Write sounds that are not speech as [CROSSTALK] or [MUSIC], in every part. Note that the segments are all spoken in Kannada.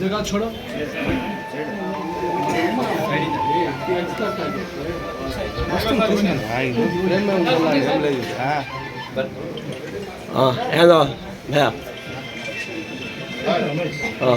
जगह छोड़ो हाँ हेलो भैया हाँ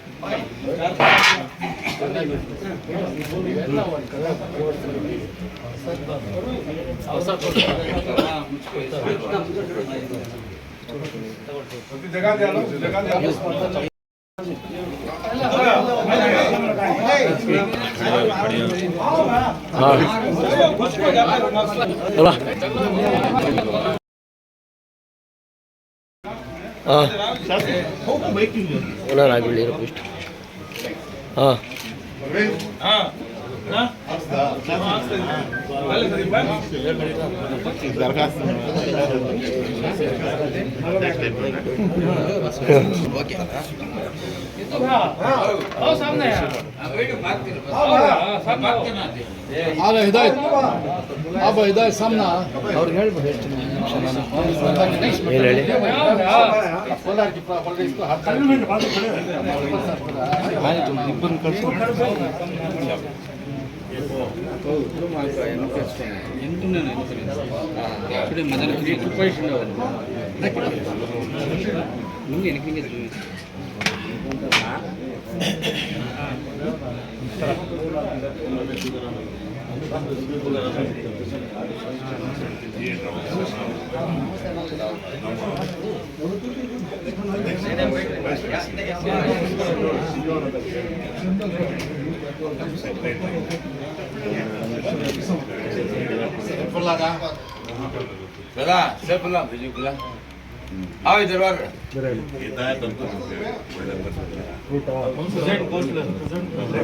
ಹಾಂ ಓನರ್ ಆಗಿಬಿಡಿ ಇರೋ ಇಷ್ಟು ಹಾಂ ಅಲ್ಲ ಇದಾಯ್ತು ಅಬ್ಬ ಇದಾಯ್ತು ಸಾಮ್ನ ಅವ್ರಿಗೆ ಹೇಳ್ಬೋದು ಎಷ್ಟು ಆಯ್ತು ಇಬ್ಬರು ಕಳಿಸಿ ಹೌದು ಮಾತು ಏನು ಕೆಲಸ ಎಂಟನೇ ఇప్పుడు మదన క్రియేట్ పొజిషన్ ఉండవాలి ముందు వెనక చూపించారు Saya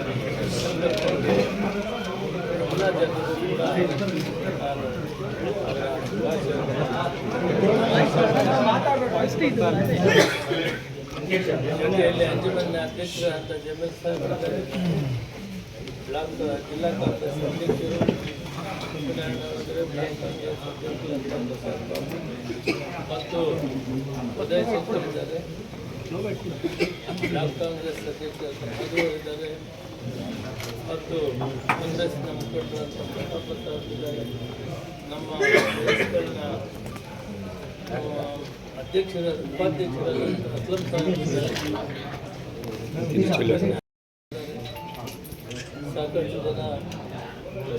ಅಂಜುಮನ್ನ ಅಂತ ಜಮೀರ್ ಸಾಹೇಬ್ ಇದ್ದಾರೆ. ಬ್ಲಾಕ್ ಜಿಲ್ಲಾ ಕಾಂಗ್ರೆಸ್ ಅಧ್ಯಕ್ಷರು ಸಾಹೇಬ್ ಮತ್ತು ಉದಯ್ ಇದ್ದಾರೆ ಬ್ಲಾಕ್ ಕಾಂಗ್ರೆಸ್ ಅಧ್ಯಕ್ಷರಾದ ಮಧು ಇದ್ದಾರೆ ಮತ್ತು ಕಾಂಗ್ರೆಸ್ನ ಇದ್ದಾರೆ ನಮ್ಮ ಅಧ್ಯಕ್ಷರ, ಉಪಾಧ್ಯಕ್ಷರ ಅಸ್ಲಂ [LAUGHS] ಸಾಹೇಬ್. ಸಾಕಷ್ಟು ಜನ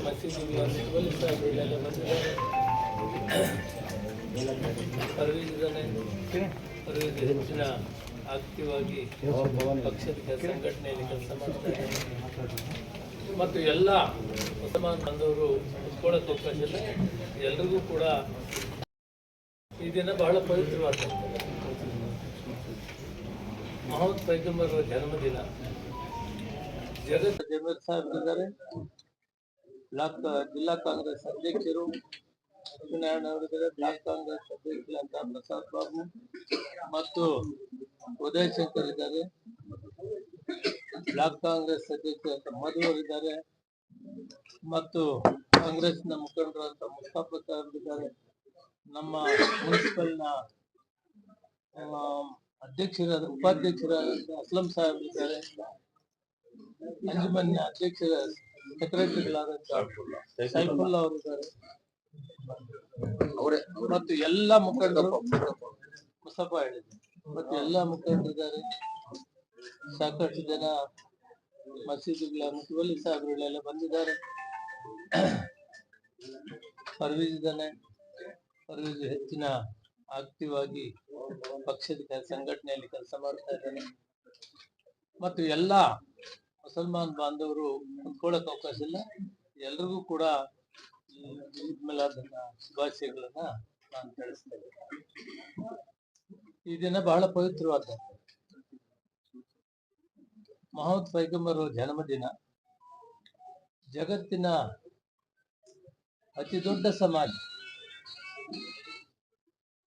ಮಸೀದಿ ವಲಿ ಸಾಹೇಬ್ ಇಲ್ಲೆಲ್ಲ ಬಂದಿದ್ದಾರೆ ಪರ್ವೀಜ್ ಇದ್ದಾನೆ ಪರ್ವೀಜ್ ಹೆಚ್ಚಿನ ಆಕ್ಟಿವ್ ಆಗಿ ಪಕ್ಷದ ಸಂಘಟನೆಯಲ್ಲಿ ಕೆಲಸ ಮಾಡ್ತಾರೆ ಮತ್ತು ಎಲ್ಲ ಮುಸಲ್ಮಾನ್ ಬಾಂಧವರು ಉತ್ಕೊಳ್ಳೋಕೆ ಅವಕಾಶ ಇಲ್ಲ ಎಲ್ರಿಗೂ ಕೂಡ ಈ ದಿನ ಬಹಳ ಪವಿತ್ರವಾದ ಮೊಹಮ್ಮದ್ ಪೈಗಂಬರ್ ಜನ್ಮದಿನ. ಜಗತ್ ಜಮೀರ್ ಬ್ಲಾಕ್ ಜಿಲ್ಲಾ ಕಾಂಗ್ರೆಸ್ ಅಧ್ಯಕ್ಷರು ಸತ್ಯನಾರಾಯಣ ಅವರಿದ್ದಾರೆ ಬ್ಲಾಕ್ ಕಾಂಗ್ರೆಸ್ ಅಧ್ಯಕ್ಷ ಪ್ರಸಾದ್ ಬಾಬು. ಮತ್ತು ಉದಯ್ ಶಂಕರ್ ಇದ್ದಾರೆ. ಬ್ಲಾಕ್ ಕಾಂಗ್ರೆಸ್ ಅಧ್ಯಕ್ಷ ಮಧುವರ್ ಇದ್ದಾರೆ. ಮತ್ತು ಕಾಂಗ್ರೆಸ್ನ ಮುಖಂಡರಾದ ಮುಸ್ತಾಫಾ ಇದ್ದಾರೆ. ನಮ್ಮ ಮುನ್ಸಿಪಲ್ನ ನ ಅಧ್ಯಕ್ಷರಾದ ಉಪಾಧ್ಯಕ್ಷರಾದ ಅಸ್ಲಂ ಸಾಹೇಬ್ ಇದ್ದಾರೆ. ಅಂಜುಮನ್ನ ಅಧ್ಯಕ್ಷರ ಸೆಕ್ರೆಟರಿಗಳಾದ ಸೈಫುಲ್ಲಾ ಅವರು ಇದ್ದಾರೆ. ಅವರೇ. ಮತ್ತು ಎಲ್ಲ ಮುಖಂಡರು ಮುಸ್ತಫಾ ಹೇಳಿದ್ರು ಮತ್ತು ಎಲ್ಲ ಮುಖಂಡರಿದ್ದಾರೆ. ಸಾಕಷ್ಟು ಜನ ಮಸೀದಿಗಳ ಮುತುವಲ್ಲಿ ಸಾಹೇಬ್ರುಗಳೆಲ್ಲ ಬಂದಿದ್ದಾರೆ. ಪರ್ವೀಜ್ ಇದ್ದಾನೆ. ಪರ್ವೀಜ್ ಹೆಚ್ಚಿನ ಆಕ್ಟಿವ್ ಆಗಿ ಪಕ್ಷದ ಸಂಘಟನೆಯಲ್ಲಿ ಕೆಲಸ ಮಾಡ್ತಾ ಇದ್ದಾನೆ. ಮತ್ತು ಎಲ್ಲ ಮುಸಲ್ಮಾನ್ ಬಾಂಧವರು ಕುತ್ಕೊಳ್ಳಕ್ ಅವಕಾಶ ಇಲ್ಲ. ಎಲ್ರಿಗೂ ಕೂಡ ಈ ಮಿಲಾದನ್ನ ಶುಭಾಶಯಗಳನ್ನ ನಾನು ತಿಳಿಸ್ತೇನೆ. ಈ ದಿನ ಬಹಳ ಪವಿತ್ರವಾದ ಮಹಮ್ಮದ್ ಪೈಗಂಬರ್ ಜನ್ಮದಿನ ಜಗತ್ತಿನ ಅತಿ ದೊಡ್ಡ ಸಮಾಜ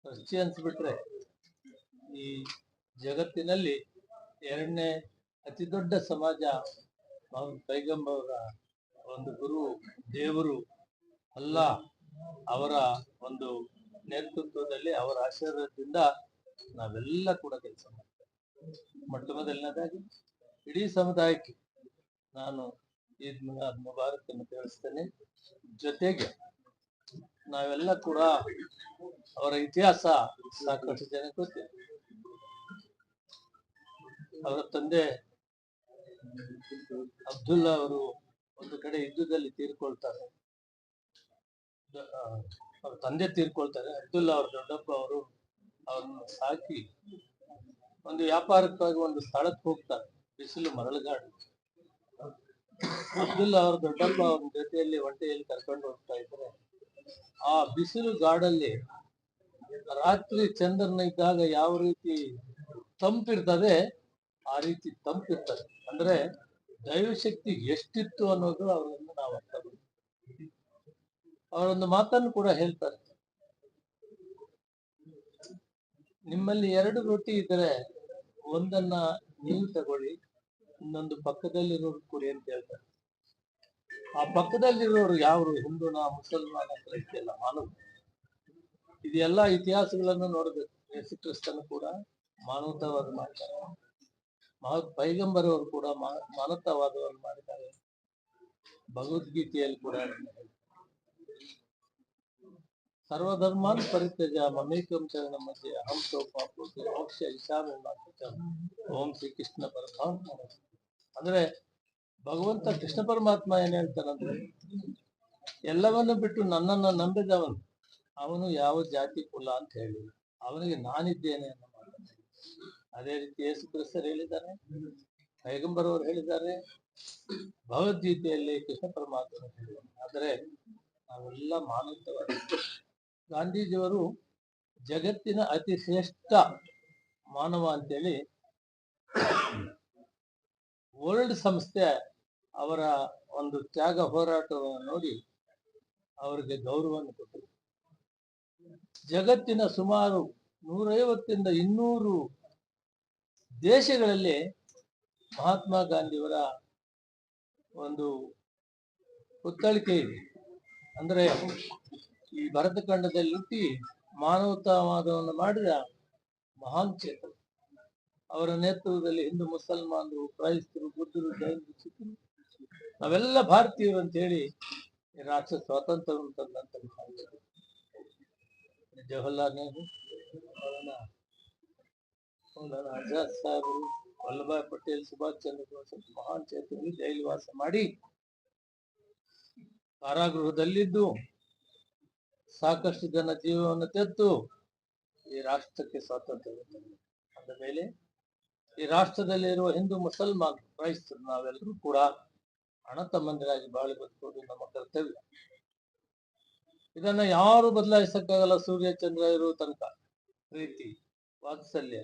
ಕ್ರಿಶ್ಚಿಯನ್ಸ್ ಬಿಟ್ರೆ ಈ ಜಗತ್ತಿನಲ್ಲಿ ಎರಡನೇ ಅತಿ ದೊಡ್ಡ ಸಮಾಜ ಮೊಹಮ್ಮದ್ ಪೈಗಂಬರ ಒಂದು ಗುರು, ದೇವರು ಅಲ್ಲ ಅವರ ಒಂದು ನೇತೃತ್ವದಲ್ಲಿ ಅವರ ಆಶೀರ್ವಾದದಿಂದ ನಾವೆಲ್ಲ ಕೂಡ ಕೆಲಸ ಮಾಡ್ತೇವೆ. ಮೊಟ್ಟ ಮೊದಲನೇದಾಗಿ ಇಡೀ ಸಮುದಾಯಕ್ಕೆ ನಾನು ಈದ್ ಮುಬಾರಕ್ ಅನ್ನು ತಿಳಿಸ್ತೇನೆ. ಜೊತೆಗೆ ನಾವೆಲ್ಲ ಕೂಡ ಅವರ ಇತಿಹಾಸ ಸಾಕಷ್ಟು ಜನ ಗೊತ್ತಿದೆ. ಅವರ ತಂದೆ ಅಬ್ದುಲ್ಲಾ ಅವರು ಒಂದು ಕಡೆ ಯುದ್ಧದಲ್ಲಿ ತೀರ್ಕೊಳ್ತಾರೆ. ಅವ್ರ ತಂದೆ ತೀರ್ಕೊಳ್ತಾರೆ. ಅಬ್ದುಲ್ಲಾ ಅವ್ರ ದೊಡ್ಡಪ್ಪ ಅವರು ಅವ್ರನ್ನ ಸಾಕಿ ಒಂದು ವ್ಯಾಪಾರಕ್ಕಾಗಿ ಒಂದು ಸ್ಥಳಕ್ಕೆ ಹೋಗ್ತಾರೆ, ಬಿಸಿಲು ಮರಳುಗಾಡು. ಅಬ್ದುಲ್ ಅವ್ರ ದೊಡ್ಡಪ್ಪ ಅವ್ರ ಜೊತೆಯಲ್ಲಿ ಒಂಟೆಯಲ್ಲಿ ಕರ್ಕೊಂಡು ಹೋಗ್ತಾ ಇದ್ರೆ, ಆ ಬಿಸಿಲು ಗಾಡಲ್ಲಿ ರಾತ್ರಿ ಚಂದ್ರನ ಇದ್ದಾಗ ಯಾವ ರೀತಿ ತಂಪಿರ್ತದೆ, ಆ ರೀತಿ ತಂಪಿರ್ತದೆ. ಅಂದ್ರೆ ದೈವಶಕ್ತಿ ಎಷ್ಟಿತ್ತು ಅನ್ನೋದು ಅವರನ್ನು ನಾವು ಅರ್ಥ. ಅವರೊಂದು ಮಾತನ್ನು ಕೂಡ ಹೇಳ್ತಾರೆ. ನಿಮ್ಮಲ್ಲಿ ಎರಡು ರೊಟ್ಟಿ ಇದ್ರೆ ಒಂದನ್ನ ನೀವು ತಗೊಳ್ಳಿ, ಇನ್ನೊಂದು ಪಕ್ಕದಲ್ಲಿರೋರು ಕೊಡಿ ಅಂತ ಹೇಳ್ತಾರೆ. ಆ ಪಕ್ಕದಲ್ಲಿರೋರು ಯಾರು ಹಿಂದೂನ, ಮುಸಲ್ಮಾನ ಇದೆಯಲ್ಲ, ಮಾನವ. ಇದೆಲ್ಲ ಇತಿಹಾಸಗಳನ್ನು ನೋಡಬೇಕು. ಯೇಸು ಕ್ರಿಸ್ತನು ಕೂಡ ಮಾನವತಾವಾದ ಮಾಡ್ತಾರೆ. ಪೈಗಂಬರ್ ಅವರು ಕೂಡ ಮಾನವತಾವಾದವನ್ನು ಮಾಡಿದ್ದಾರೆ. ಭಗವದ್ಗೀತೆಯಲ್ಲಿ ಕೂಡ. ಸರ್ವಧರ್ಮಾನ್ ಪರಿತ್ಯಜ ಮಮೇಕಂ ಚರಣ ಮಧ್ಯೆ ಅಹಂ ಸೋಪಾಪೋತಿ ಮೋಕ್ಷ ಮಾತೃಕಂ. ಓಂ ಶ್ರೀ ಕೃಷ್ಣ ಪರಮಾತ್ಮ. ಅಂದ್ರೆ ಭಗವಂತ ಕೃಷ್ಣ ಪರಮಾತ್ಮ ಏನ್ ಹೇಳ್ತಾರಂದ್ರೆ ಎಲ್ಲವನ್ನು ಬಿಟ್ಟು ನನ್ನನ್ನ ನಂಬಿದವನು, ಅವನು ಯಾವ ಜಾತಿ ಕುಲ ಅಂತ ಹೇಳಿ ಅವನಿಗೆ ನಾನಿದ್ದೇನೆ ಅನ್ನೋ ಮಾತನ್ನ ಅದೇ ರೀತಿ ಯೇಸು ಕ್ರಿಸ್ತರು ಹೇಳಿದ್ದಾರೆ ಪೈಗಂಬರ್ ಹೇಳಿದ್ದಾರೆ, ಭಗವದ್ಗೀತೆಯಲ್ಲಿ ಕೃಷ್ಣ ಪರಮಾತ್ಮ ಹೇಳಿದ್ದಾರೆ. ಆದರೆ ನಾವೆಲ್ಲ ಮಾನವತವಾದ ಗಾಂಧೀಜಿಯವರು ಜಗತ್ತಿನ ಅತಿ ಶ್ರೇಷ್ಠ ಮಾನವ ಅಂತೇಳಿ ವರ್ಲ್ಡ್ ಸಂಸ್ಥೆ ಅವರ ಒಂದು ತ್ಯಾಗ ಹೋರಾಟವನ್ನು ನೋಡಿ ಅವರಿಗೆ ಗೌರವವನ್ನು ಕೊಟ್ಟರು. ಜಗತ್ತಿನ ಸುಮಾರು ನೂರೈವತ್ತಿಂದ ಇನ್ನೂರು ದೇಶಗಳಲ್ಲಿ ಮಹಾತ್ಮ ಗಾಂಧಿಯವರ ಒಂದು ಪುತ್ತಳಿಕೆ ಇದೆ. ಅಂದ್ರೆ ಈ ಭರತ ಖಂಡದಲ್ಲಿ ಹುಟ್ಟಿ ಮಾನವತಾವಾದವನ್ನು ಮಾಡಿದ ಮಹಾನ್ ಚೇತನ. ಅವರ ನೇತೃತ್ವದಲ್ಲಿ ಹಿಂದೂ, ಮುಸಲ್ಮಾನರು, ಕ್ರೈಸ್ತರು, ಬುದ್ಧರು, ಜೈನರು ಸಿಖ್ರು ನಾವೆಲ್ಲ ಭಾರತೀಯರು ಅಂತ ಹೇಳಿ ರಾಷ್ಟ್ರ ಸ್ವಾತಂತ್ರ್ಯವನ್ನು ತಂದಂತ ಜವಹರ್ಲಾಲ್ ನೆಹರು ಮೌಲಾನಾ ಆಜಾದ್ ಸಾಹೇಬರು ವಲ್ಲಭಾಯ್ ಪಟೇಲ್, ಸುಭಾಷ್ ಚಂದ್ರ ಬೋಸ್ ಮಹಾನ್ ಚೇತನರು ಜೈಲುವಾಸ ಮಾಡಿ ಕಾರಾಗೃಹದಲ್ಲಿದ್ದು ಸಾಕಷ್ಟು ಜನ ಜೀವವನ್ನು ತೆತ್ತು ಈ ರಾಷ್ಟ್ರಕ್ಕೆ ಸ್ವಾತಂತ್ರ್ಯ. ಅಂದ ಮೇಲೆ ಈ ರಾಷ್ಟ್ರದಲ್ಲಿರುವ ಹಿಂದೂ ಮುಸಲ್ಮಾನ್ ಕ್ರೈಸ್ತರು ನಾವೆಲ್ಲರೂ ಕೂಡ ಹಣ ತಮ್ಮಂದಿರಾಗಿ ಬಾಳಿ ಬದುಕೋದು ನಮ್ಮ ಕರ್ತವ್ಯ. ಇದನ್ನ ಯಾರು ಬದಲಾಯಿಸಕ್ಕಾಗಲ್ಲ ಸೂರ್ಯ, ಚಂದ್ರ ಇರುವ ತನಕ. ಪ್ರೀತಿ, ವಾತ್ಸಲ್ಯ.